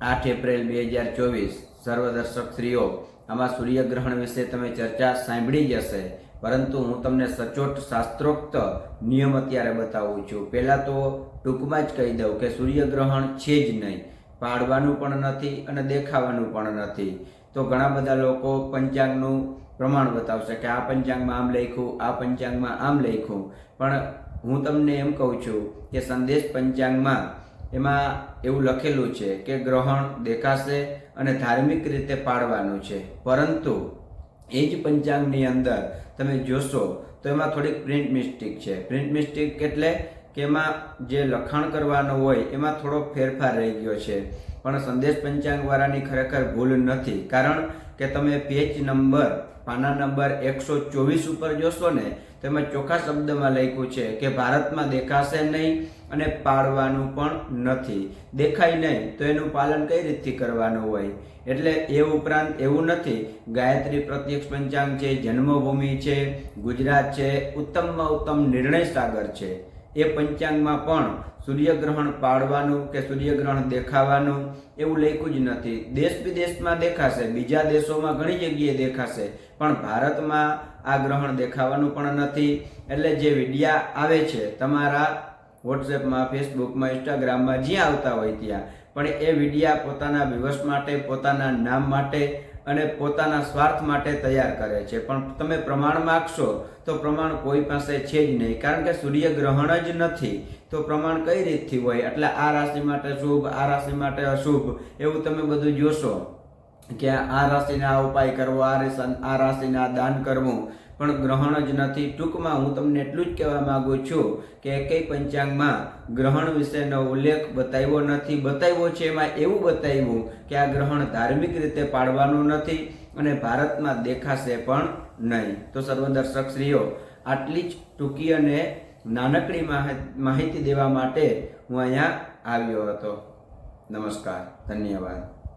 આઠ એપ્રિલ બે હજાર ચોવીસ સર્વદર્શકશ્રીઓ આમાં સૂર્યગ્રહણ વિશે તમે ચર્ચા સાંભળી જ હશે. પરંતુ હું તમને સચોટ શાસ્ત્રોક્ત નિયમ અત્યારે બતાવું છું. પહેલાં તો ટૂંકમાં જ કહી દઉં કે સૂર્યગ્રહણ છે જ નહીં. પાડવાનું પણ નથી અને દેખાવાનું પણ નથી. તો ઘણા બધા લોકો પંચાંગનું પ્રમાણ બતાવશે કે આ પંચાંગમાં આમ લખ્યું, આ પંચાંગમાં આમ લખ્યું. પણ હું તમને એમ કહું છું કે સંદેશ પંચાંગમાં એમાં એવું લખેલું છે કે ગ્રહણ દેખાશે અને ધાર્મિક રીતે પાડવાનું છે. પરંતુ એ જ પંચાંગની અંદર તમે જોશો તો એમાં થોડીક પ્રિન્ટ મિસ્ટેક છે. પ્રિન્ટ મિસ્ટેક એટલે કે એમાં જે લખાણ કરવાનું હોય એમાં થોડો ફેરફાર રહી ગયો છે. પણ સંદેશ પંચાંગવાળાની ખરેખર ભૂલ નથી. કારણ કે તમે પેજ નંબર પાના નંબર એકસો ચોવીસ ઉપર જોશો ને તેમાં ચોખ્ખા શબ્દમાં લખ્યું છે કે ભારતમાં દેખાશે નહીં અને પાડવાનું પણ નથી. દેખાય નહીં, તો એનું પાલન કઈ રીતથી કરવાનું હોય? એટલે એ ઉપરાંત એવું નથી, ગાયત્રી પ્રત્યક્ષ પંચાંગ છે, જન્મભૂમિ છે, ગુજરાત છે, ઉત્તમમાં ઉત્તમ નિર્ણય સાગર છે. એ પંચાંગમાં પણ સૂર્યગ્રહણ પાડવાનું કે સૂર્યગ્રહણ દેખાવાનું એવું લખ્યું જ નથી. દેશ વિદેશમાં દેખાશે, બીજા દેશોમાં ઘણી જગ્યાએ દેખાશે, પણ ભારતમાં આ ગ્રહણ દેખાવાનું પણ નથી. એટલે જે વિડિયા આવે છે, તમારા વોટ્સએપમાં, ફેસબુકમાં, ઇન્સ્ટાગ્રામમાં જ્યાં આવતા હોય ત્યાં. પણ એ વિડિયા પોતાના વિવશ માટે, પોતાના નામ માટે અને પોતાના સ્વાર્થ માટે તૈયાર કરે છે. પણ તમે પ્રમાણ માગશો તો પ્રમાણ કોઈ પાસે છે જ નહીં. કારણ કે સૂર્યગ્રહણ જ નથી. તો પ્રમાણ કઈ રીતથી હોય? એટલે આ રાશિ માટે શુભ, આ રાશિ માટે અશુભ, એવું તમે બધું જોશો કે આ રાશિને આ ઉપાય કરવો, આ રાશિ આ રાશિને આ દાન કરવું. પણ ગ્રહણ જ નથી. ટૂંકમાં હું તમને એટલું જ કહેવા માગું છું કે એકેય પંચાંગમાં ગ્રહણ વિશેનો ઉલ્લેખ બતાવ્યો નથી. બતાવ્યો છે એમાં એવું બતાવ્યું કે આ ગ્રહણ ધાર્મિક રીતે પાડવાનું નથી અને ભારતમાં દેખાશે પણ નહીં. તો સર્વદર્શક શ્રીઓ આટલી જ ટૂંકી અને નાનકડી માહિ- માહિતી દેવા માટે હું અહીંયા આવ્યો હતો. નમસ્કાર. ધન્યવાદ.